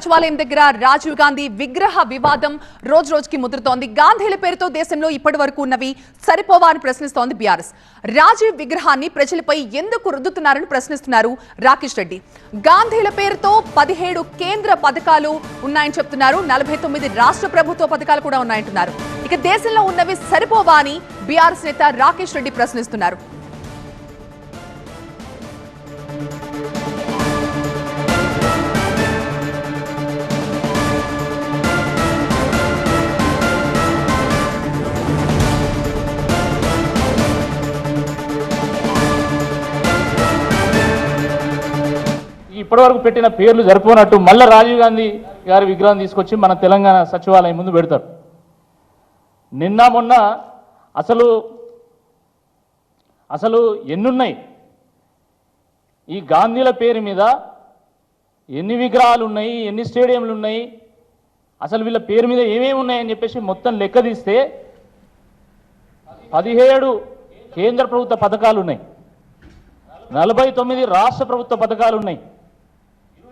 సచివాలయం దగ్గర రాజీవ్ గాంధీ విగ్రహ వివాదం రోజు రోజుకి ముదురుతోంది. గాంధీల పేరుతో దేశంలో ఇప్పటి వరకు ఉన్నవి సరిపోవా అని ప్రశ్నిస్తోంది బీఆర్ఎస్. రాజీవ్ విగ్రహాన్ని ప్రజలపై ఎందుకు రుద్దుతున్నారని ప్రశ్నిస్తున్నారు రాకేష్ రెడ్డి. గాంధీల పేరుతో పదిహేడు కేంద్ర పథకాలు ఉన్నాయని చెప్తున్నారు. నలభై తొమ్మిది రాష్ట్ర ప్రభుత్వ పథకాలు కూడా ఉన్నాయంటున్నారు. ఇక దేశంలో ఉన్నవి సరిపోవా అని బీఆర్ఎస్ నేత రాకేష్ రెడ్డి ప్రశ్నిస్తున్నారు. ఇప్పటివరకు పెట్టిన పేర్లు జరిపోనట్టు మళ్ళీ రాజీవ్ గాంధీ గారి విగ్రహం తీసుకొచ్చి మన తెలంగాణ సచివాలయం ముందు పెడతారు. నిన్న మొన్న అసలు అసలు ఎన్నున్నాయి? ఈ గాంధీల పేరు మీద ఎన్ని విగ్రహాలు ఉన్నాయి ఎన్ని స్టేడియంలు ఉన్నాయి అసలు వీళ్ళ పేరు మీద ఏమేమి ఉన్నాయని చెప్పేసి మొత్తం లెక్క తీస్తే పదిహేడు కేంద్ర ప్రభుత్వ పథకాలు ఉన్నాయి. నలభై తొమ్మిది రాష్ట్ర ప్రభుత్వ పథకాలు ఉన్నాయి.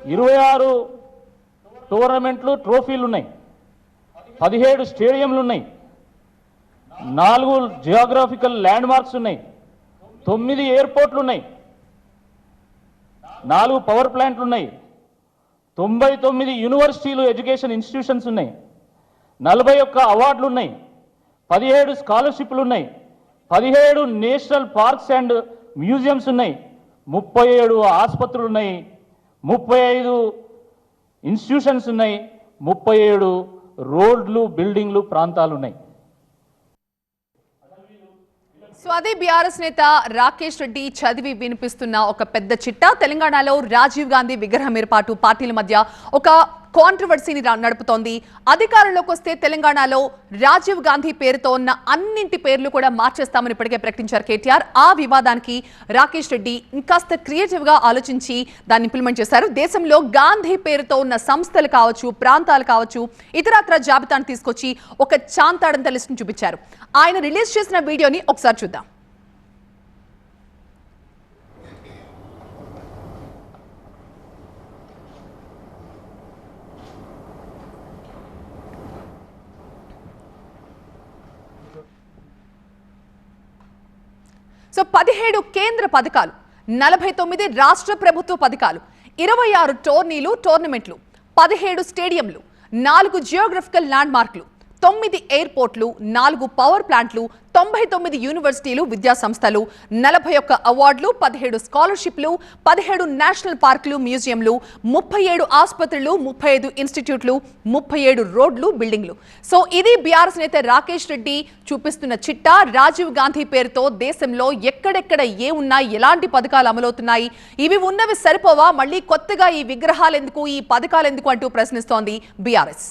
ఇరవై ఆరు టోర్నమెంట్లు ట్రోఫీలు ఉన్నాయి పదిహేడు స్టేడియంలు ఉన్నాయి నాలుగు జియోగ్రాఫికల్ ల్యాండ్ మార్క్స్ ఉన్నాయి తొమ్మిది ఎయిర్పోర్ట్లు ఉన్నాయి నాలుగు పవర్ ప్లాంట్లు ఉన్నాయి తొంభై తొమ్మిది యూనివర్సిటీలు ఎడ్యుకేషన్ ఇన్స్టిట్యూషన్స్ ఉన్నాయి నలభై ఒక్క అవార్డులు ఉన్నాయి పదిహేడు స్కాలర్షిప్లు ఉన్నాయి పదిహేడు నేషనల్ పార్క్స్ అండ్ మ్యూజియంస్ ఉన్నాయి ముప్పై ఏడు ఆసుపత్రులు ఉన్నాయి ముప్పై ఐదు ఇన్స్టిట్యూషన్స్ ఉన్నాయి ముప్పై ఏడు రోడ్లు బిల్డింగ్లు ప్రాంతాలు ఉన్నాయి సో అదే బీఆర్ఎస్ నేత రాకేష్ రెడ్డి చదివి వినిపిస్తున్న ఒక పెద్ద చిట్టా. తెలంగాణలో రాజీవ్ గాంధీ విగ్రహం ఏర్పాటు పార్టీల మధ్య ఒక కాంట్రవర్సీని రా- నడుపుతోంది. అధికారంలోకి వస్తే తెలంగాణలో రాజీవ్ గాంధీ పేరుతో ఉన్న అన్నింటి పేర్లు కూడా మార్చేస్తామని ఇప్పటికే ప్రకటించారు కేటీఆర్. ఆ వివాదానికి రాకేష్ రెడ్డి ఇంకాస్త క్రియేటివ్గా ఆలోచించి దాన్ని ఇంప్లిమెంట్ చేశారు. దేశంలో గాంధీ పేరుతో ఉన్న సంస్థలు కావచ్చు ప్రాంతాలు కావచ్చు ఇతరత్ర జాబితాను తీసుకొచ్చి ఒక చాంతాడంత లిస్ట్ని చూపించారు. ఆయన రిలీజ్ చేసిన వీడియోని ఒకసారి చూద్దాం. సో పదిహేడు కేంద్ర పథకాలు నలభై తొమ్మిది రాష్ట్ర ప్రభుత్వ పథకాలు ఇరవై ఆరు టోర్నీలు టోర్నమెంట్లు పదిహేడు స్టేడియంలు నాలుగు జియోగ్రఫికల్ ల్యాండ్ మార్కులు తొమ్మిది ఎయిర్పోర్ట్లు నాలుగు పవర్ ప్లాంట్లు తొంభై తొమ్మిది యూనివర్సిటీలు విద్యా సంస్థలు నలభై ఒక్క అవార్డులు పదిహేడు స్కాలర్షిప్లు పదిహేడు నేషనల్ పార్కులు మ్యూజియంలు ముప్పై ఏడు ఆసుపత్రులు ముప్పై ఐదు ఇన్స్టిట్యూట్లు ముప్పై ఏడు రోడ్లు బిల్డింగ్లు. సో ఇది బీఆర్ఎస్ నేత రాకేష్ రెడ్డి చూపిస్తున్న చిట్టా. రాజీవ్ గాంధీ పేరుతో దేశంలో ఎక్కడెక్కడ ఏ ఉన్నాయి ఎలాంటి పథకాలు అమలవుతున్నాయి? ఇవి ఉన్నవి సరిపోవా? మళ్ళీ కొత్తగా ఈ విగ్రహాలు ఎందుకు ఈ పథకాలు ఎందుకు అంటూ ప్రశ్నిస్తోంది బీఆర్ఎస్.